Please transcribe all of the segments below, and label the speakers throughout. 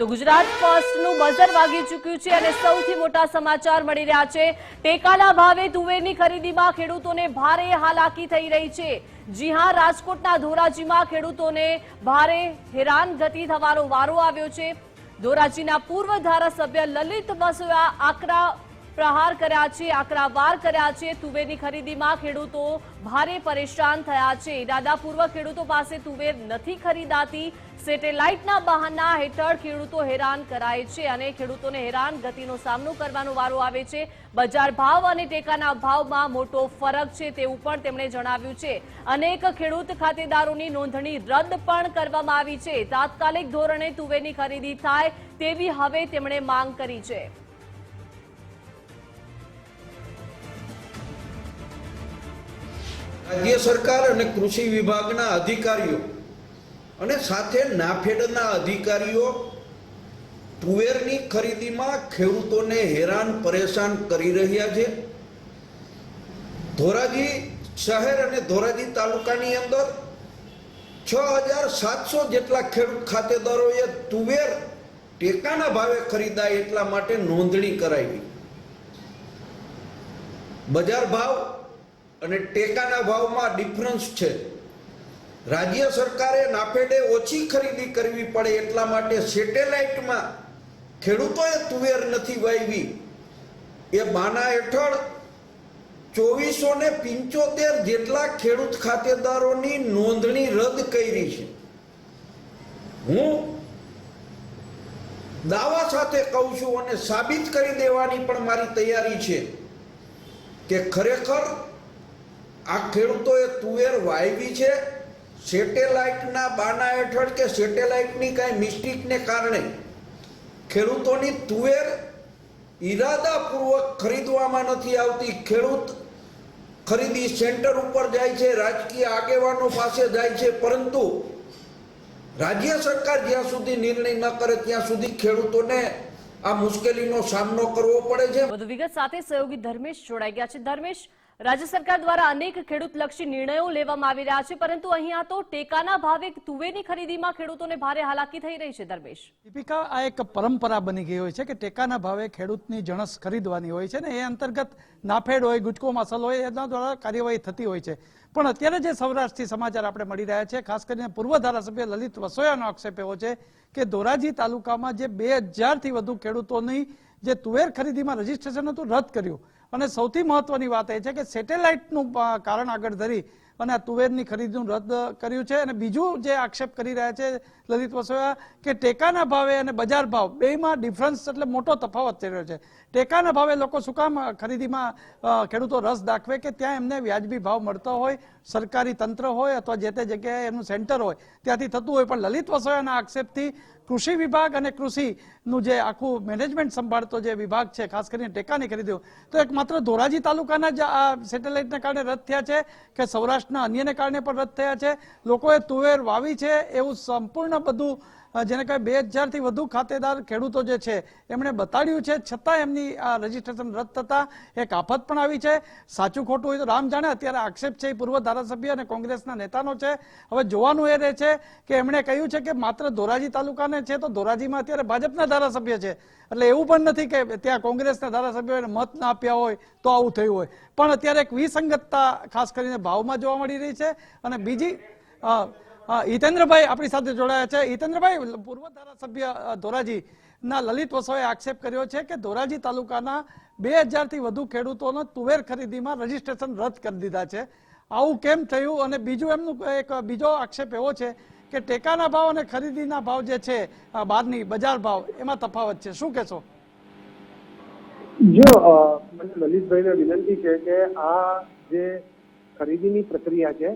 Speaker 1: તો ગુજરાત ફર્સ્ટનું બઝર વાગી ચૂક્યું છે અને સૌથી મોટા સમાચાર મળી રહ્યા છે. ટેકાના ભાવે તુવેરની ખરીદીમાં ખેડૂતોને ભારે હાલાકી થઈ રહી છે. જી હા, રાજકોટના ધોરાજીમાં ખેડૂતોને ભારે હેરાનગતિ થવાનો વારો આવ્યો છે. ધોરાજીના પૂર્વ ધારાસભ્ય લલિત બસોયા આકરા પ્રહાર કર્યા છે, આકરાવાર કર્યા છે. તુવેરની ખરીદીમાં ખેડૂતો ભારે પરેશાન થયા છે. ઇરાદાપૂર્વક ખેડૂતો પાસે તુવેર નથી ખરીદાતી. સેટેલાઇટના બહાના હેઠળ ખેડૂતો હેરાન કરાય છે અને ખેડૂતોને હેરાન ગતિનો સામનો કરવાનો વારો આવે છે. બજાર ભાવ અને ટેકાના ભાવમાં મોટો ફરક છે તેવું પણ તેમણે જણાવ્યું છે. અનેક ખેડૂત ખાતેદારોની નોંધણી રદ પણ કરવામાં આવી છે. તાત્કાલિક ધોરણે તુવેરની ખરીદી થાય તેવી હવે તેમણે માંગ કરી છે.
Speaker 2: રાજ્ય સરકાર અને કૃષિ વિભાગના અધિકારીઓ અને સાથે નાફેડના અધિકારીઓ તુવેરની ખરીદીમાં ખેડૂતોને હેરાન પરેશાન કરી રહ્યા છે. ધોરાજી શહેર અને ધોરાજી તાલુકાની અંદર છ હજાર સાતસો જેટલા ખેડૂત ખાતેદારોએ તુવેર ટેકાના ભાવે ખરીદાય એટલા માટે નોંધણી કરાવી. બજાર ભાવ અને ટેકાના ભાવમાં ડિફરન્સ છે. રાજ્ય સરકારે નાફેડે ઓછી ખરીદી કરવી પડે એટલા માટે સેટેલાઇટમાં ખેડૂતોએ તુવેર નથી વાવી એ બાના હેઠળ ચોવીસો ને પિંચોતેર જેટલા ખેડૂત ખાતેદારોની નોંધણી રદ કરી છે. હું દાવા સાથે કહું છું અને સાબિત કરી દેવાની પણ મારી તૈયારી છે કે ખરેખર આ ખેડૂતોએ તુવેર વાવી છે. સેટેલાઇટના બાના હેઠળ કે સેટેલાઇટની કાંઈ મિસ્ટેકને કારણે ખેડૂતોની તુવેર ઈરાદાપૂર્વક ખરીદવામાં નથી આવતી. ખેડૂત ખરીદી સેન્ટર ઉપર જાય છે, રાજકીય આગેવાનો પાસે જાય છે, પરંતુ રાજ્ય સરકાર જ્યાં સુધી નિર્ણય ન કરે ત્યાં સુધી ખેડૂતોને આ મુશ્કેલીનો સામનો કરવો પડે છે.
Speaker 1: વધુ વિગત સાથે સહયોગી ધર્મેશ જોડાઈ ગયા છે. ધર્મેશ રાજ્ય સરકાર દ્વારા અનેક ખેડૂતલક્ષી નિર્ણયો લેવામાં આવી રહ્યા છે, પરંતુ અહીંયા તો ટેકાના ભાવે તુવેરની ખરીદીમાં ખેડૂતોને ભારે હાલાકી થઈ રહી છે ધર્મેશ
Speaker 3: દીપિકા, આ એક પરંપરા બની ગઈ હોય છે કે ટેકાના ભાવે ખેડૂતની જણસ ખરીદવાની હોય છે ને એ અંતર્ગત નાફેડ હોય ગુટકો માસલ હોય, એના દ્વારા કાર્યવાહી થતી હોય છે. પણ અત્યારે જે સૌરાષ્ટ્રથી સમાચાર આપણે મળી રહ્યા છે, ખાસ કરીને પૂર્વ ધારાસભ્ય લલિત વસોયાનો આક્ષેપ એવો છે કે ધોરાજી તાલુકામાં જે બે હજારથી વધુ ખેડૂતોની જે તુવેર ખરીદીમાં રજીસ્ટ્રેશન હતું, રદ કર્યું. અને સૌથી મહત્વની વાત એ છે કે સેટેલાઇટનું કારણ આગળ ધરી અને આ તુવેરની ખરીદીનું રદ કર્યું છે. અને બીજું જે આક્ષેપ કરી રહ્યા છે લલિત વસોયા કે ટેકાના ભાવે અને બજાર ભાવ, બેમાં ડિફરન્સ એટલે મોટો તફાવત થઈ રહ્યો છે. ટેકાના ભાવે લોકો શું કામ ખરીદીમાં ખેડૂતો રસ દાખવે કે ત્યાં એમને વ્યાજબી ભાવ મળતો હોય, સરકારી તંત્ર હોય અથવા જે તે જગ્યાએ એનું સેન્ટર હોય, ત્યાંથી થતું હોય. પણ લલિત વસોયાના આક્ષેપથી કૃષિ વિભાગ અને કૃષિનું જે આખું મેનેજમેન્ટ સંભાળતો જે વિભાગ છે, ખાસ કરીને ટેકાની ખરીદ્યો તો એક માત્ર ધોરાજી તાલુકાના જ આ સેટેલાઇટના કારણે રદ થયા છે કે સૌરાષ્ટ્રના અન્યને કારણે પણ રદ થયા છે. લોકોએ તુવેર વાવી છે એવું સંપૂર્ણ બધું જેને કહે બે હજારથી વધુ ખાતેદાર ખેડૂતો જે છે, એમણે બતાડ્યું છે. છતાં એમની આ રજીસ્ટ્રેશન રદ થતા એક આફત પણ આવી છે. સાચું ખોટું હોય તો રામ જાણે અત્યારે આક્ષેપ છે એ પૂર્વ ધારાસભ્ય અને કોંગ્રેસના નેતાનો છે. હવે જોવાનું એ રહે છે કે એમણે કહ્યું છે કે માત્ર ધોરાજી તાલુકાને છે તો ધોરાજીમાં અત્યારે ભાજપના ધારાસભ્ય છે. એટલે એવું પણ નથી કે ત્યાં કોંગ્રેસના ધારાસભ્યોએ મત ના આપ્યા હોય તો આવું થયું હોય. પણ અત્યારે એક વિસંગતતા ખાસ કરીને ભાવમાં જોવા મળી રહી છે. અને બીજી હિતેન્દ્રભાઈ આપણી સાથે જોડાયા છે. હિતેન્દ્રભાઈ, પૂર્વ ધારાસભ્ય ધોરાજી ના લલિત વસોએ આક્ષેપ કર્યો છે કે ધોરાજી તાલુકાના બે હજારથી વધુ ખેડૂતોનો તુવેર ખરીદીમાં રજીસ્ટ્રેશન રદ કરી દીધા છે. આવું કેમ થયું? અને બીજું એમનું એક, બીજો આક્ષેપ એવો છે કે ટેકાના ભાવ અને ખરીદીના ભાવ જે છે બહારની બજાર ભાવ, એમાં તફાવત છે. શું કહેશો?
Speaker 4: જો મને લલિતભાઈને વિનંતી છે કે આ જે ખરીદીની પ્રક્રિયા છે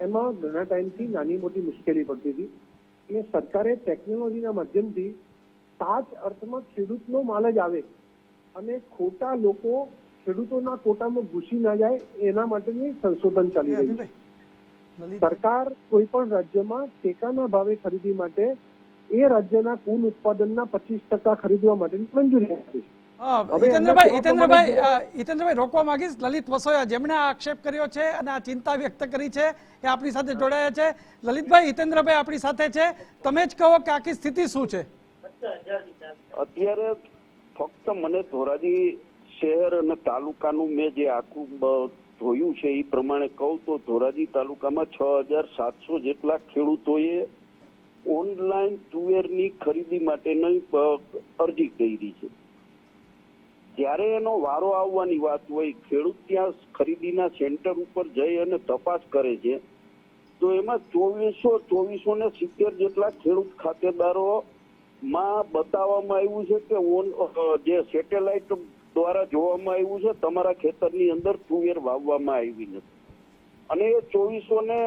Speaker 4: એમાં ઘણા ટાઈમથી નાની મોટી મુશ્કેલી પડતી હતી એ સરકારે ટેકનોલોજીના માધ્યમથી સાચ અર્થમાં ખેડૂતનો માલ જ આવે અને ખોટા લોકો ખેડૂતોના કોટામાં ઘૂસી ના જાય એના માટેની સંશોધન ચાલી રહ્યું છે સરકાર કોઈ પણ રાજ્યમાં ટેકાના ભાવે ખરીદી માટે એ રાજ્યના કુલ ઉત્પાદનના પચીસ ટકા ખરીદવા માટેની મંજૂરી આપે છે.
Speaker 3: હિતેન્દ્રભાઈ હિતેન્દ્રભાઈ હિતેન્દ્રભાઈ રોકવા માંગીશ. લલિત વસોયા જેમણે આ આક્ષેપ કર્યો છે અને આ ચિંતા વ્યક્ત કરી છે એ આપણી સાથે જોડાયા છે. લલિતભાઈ હિતેન્દ્રભાઈ આપણી સાથે છે. તમે જ કહો કે આખી સ્થિતિ શું છે?
Speaker 5: અત્યારે ફક્ત મને ધોરાજી શહેર અને તાલુકાનું મેં જે આખું જોયું છે એ પ્રમાણે કહું તો ધોરાજી તાલુકામાં છ હજાર સાતસો જેટલા ખેડૂતોએ ઓનલાઈન તુવેરની ખરીદી માટેની અરજી કરી છે. જ્યારે એનો વારો આવવાની વાત હોય, ખેડૂત ત્યાં ખરીદીના સેન્ટર ઉપર જઈ અને તપાસ કરે છે. તો એમાં ચોવીસો ચોવીસો ને સિત્તેર જેટલા ખેડૂત ખાતેદારો માં બતાવવામાં આવ્યું છે કે ઓન જે સેટેલાઇટ દ્વારા જોવામાં આવ્યું છે, તમારા ખેતરની અંદર તુવેર વાવવામાં આવી નથી. અને એ ચોવીસો ને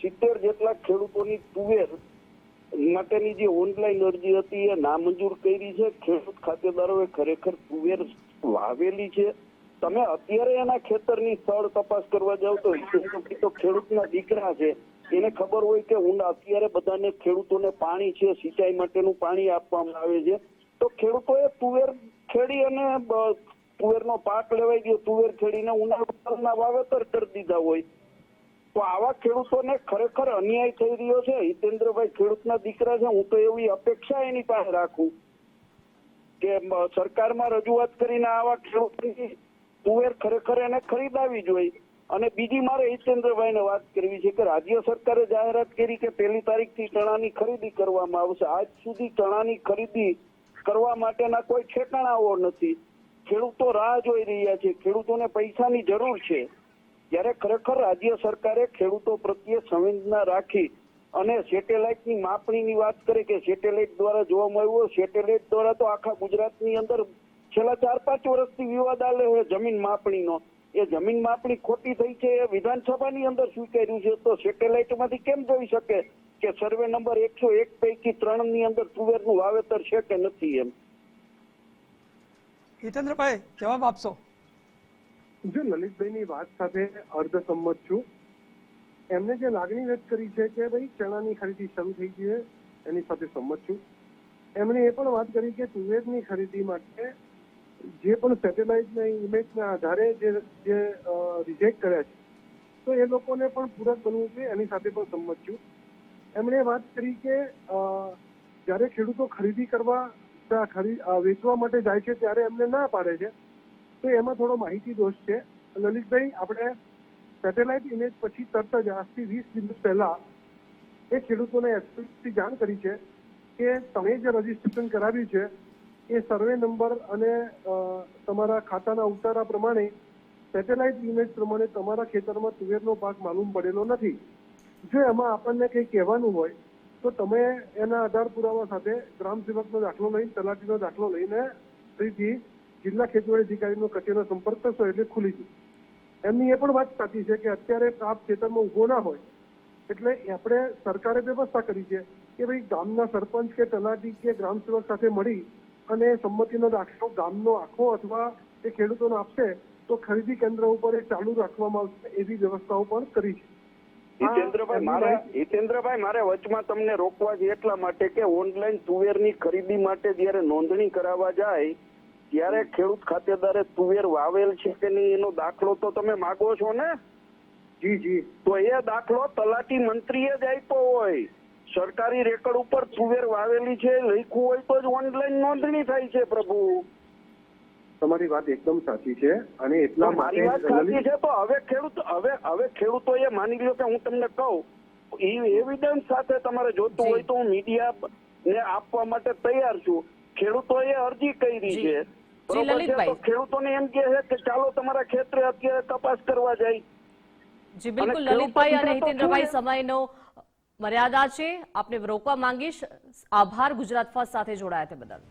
Speaker 5: સિત્તેર જેટલા ખેડૂતોની તુવેર માટેની જે ઓનલાઈન અરજી હતી, એ નામંજૂર કરી છે. ખેડૂત ખાતેદારોએ ખરેખર તુવેર વાવેલી છે. તમે અત્યારે એના ખેતરની સ્થળ તપાસ કરવા જાવ તો તો ખેડૂતના દીકરા છે. એને ખબર હોય કે હું અત્યારે બધાને ખેડૂતોને પાણી છે, સિંચાઈ માટેનું પાણી આપવામાં આવે છે. તો ખેડૂતોએ તુવેર ખેડી અને તુવેરનો પાક લેવાઈ ગયો. તુવેર ખેડીને ઉનાળાના વાવેતર કરી દીધા હોય. તો આવા ખેડૂતોને ખરેખર અન્યાય થઈ રહ્યો છે. હિતેન્દ્રભાઈ ખેડૂતના દીકરા છે. હું તો એવી અપેક્ષા એની પાસે રાખું. કે સરકારમાં રજૂઆત કરીને આવા ખેડૂતની તુવેર ખરેખર એને ખરીદાવી જોઈએ અને બીજી મારે હિતેન્દ્રભાઈને વાત કરવી છે કે રાજ્ય સરકારે જાહેરાત કરી કે પહેલી તારીખથી ચણાની ખરીદી કરવામાં આવશે. આજ સુધી ચણાની ખરીદી કરવા માટેના કોઈ ઠેકાણાઓ નથી. ખેડૂતો રાહ જોઈ રહ્યા છે. ખેડૂતોને પૈસાની જરૂર છે. ત્યારે ખરેખર રાજ્ય સરકારે ખેડૂતો પ્રત્યે સંવેદના રાખી અને સેટેલાઇટની માપણીની વાત કરે કે સેટેલાઇટ દ્વારા જોવામાં આવ્યું સેટેલાઇટ દ્વારા તો આખા ગુજરાતની અંદર છેલ્લા ચાર પાંચ વર્ષથી વિવાદ આલે છે જમીન માપણીનો. એ જમીન માપણી ખોટી થઈ છે એ વિધાનસભાની અંદર સ્વીકાર્યું છે તો સેટેલાઇટમાંથી કેમ જોઈ શકે કે સર્વે નંબર એકસો એક પૈકી ત્રણની અંદર તુવેરનું વાવેતર છે કે નથી એમ?
Speaker 3: હિતેન્દ્રભાઈ જવાબ આપશો.
Speaker 4: જો લલિતભાઈની વાત સાથે અર્ધ સંમત છું એમને જે લાગણી વ્યક્ત કરી છે કે ભાઈ ચણાની ખરીદી શરૂ થઈ ગઈ છે, એની સાથે સંમત છું. એમણે એ પણ વાત કરી કે તુવેરની ખરીદી માટે જે પણ સેટેલાઇટના ઇમેજના આધારે જે જે રિજેક્ટ કર્યા છે, તો એ લોકોને પણ પૂરક બનવું જોઈએ એની સાથે પણ સંમત છું. એમણે વાત કરી કે જ્યારે ખેડૂતો ખરીદી કરવા વેચવા માટે જાય છે, ત્યારે એમને ના પાડે છે. તો એમાં થોડો માહિતી દોષ છે. લલિતભાઈ, આપણે સેટેલાઇટ ઇમેજ પછી તરત જ આજથી વીસ દિવસ પહેલા એ ખેડૂતોને એસપીસી જાણ કરી છે કે તમે જે રજીસ્ટ્રેશન કરાવ્યું છે, એ સર્વે નંબર અને તમારા ખાતાના ઉતારા પ્રમાણે સેટેલાઇટ ઇમેજ પ્રમાણે તમારા ખેતરમાં તુવેરનો પાક માલુમ પડેલો નથી. જો એમાં આપણને કંઈ કહેવાનું હોય, તો તમે એના આધાર પુરાવા સાથે ગ્રામ સેવકનો દાખલો લઈને, તલાટીનો દાખલો લઈને ફરીથી જિલ્લા ખેતીવાડી અધિકારીનો કચેરીનો સંપર્ક કરશો એટલે ખુલી જશે. એમની એ પણ વાત સાચી છે કે અત્યારે આપ ખેતરમાં ઊભો ના હોય એટલે આપણે સરકારે વ્યવસ્થા કરી છે કે ભાઈ ગામના સરપંચ કે તલાટી કે ગ્રામ સેવક સાથે મળી અને સંમતિનો દાખલો ગામનો આખો અથવા એ ખેડૂતોને આપશે તો ખરીદી કેન્દ્ર ઉપર એ ચાલુ રાખવામાં આવશે એવી વ્યવસ્થાઓ પણ કરી છે.
Speaker 5: હિતેન્દ્રભાઈ મારે હિતેન્દ્રભાઈ મારે વચમાં તમને રોકવા છે એટલા માટે કે ઓનલાઈન તુવેરની ખરીદી માટે જયારે નોંધણી કરાવવા જાય ત્યારે ખેડૂત ખાતેદારે તુવેર વાવેલ છે કે નહીં એનો દાખલો તો તમે માગો છો ને?
Speaker 4: જી જી.
Speaker 5: તો એ દાખલો તલાટી મંત્રીએ જ આપ્યો હોય. સરકારી રેકર્ડ ઉપર તુવેર વાવેલી છે લખ્યું હોય તો જ ઓનલાઈન નોંધણી થાય છે પ્રભુ.
Speaker 4: તમારી વાત એકદમ સાચી છે અને એટલા
Speaker 5: મારી વાત સાચી છે તો હવે ખેડૂત હવે હવે ખેડૂતો એ માની લ્યો કે હું તમને કહું એ એવિડન્સ સાથે તમારે જોતું હોય તો હું મીડિયા ને આપવા માટે તૈયાર છું. ખેડૂતોએ અરજી કરી. છે. ખેડૂતોને એમ કહે છે કે ચાલો તમારા ખેતરે અત્યારે તપાસ કરવા જાય.
Speaker 1: જી બિલકુલ લલિતભાઈ અને હિતેન્દ્રભાઈ સમયનો મર્યાદા છે. આપને રોકવા માંગીશ. આભાર ગુજરાત ફર્સ્ટ સાથે જોડાયા તે બદલ.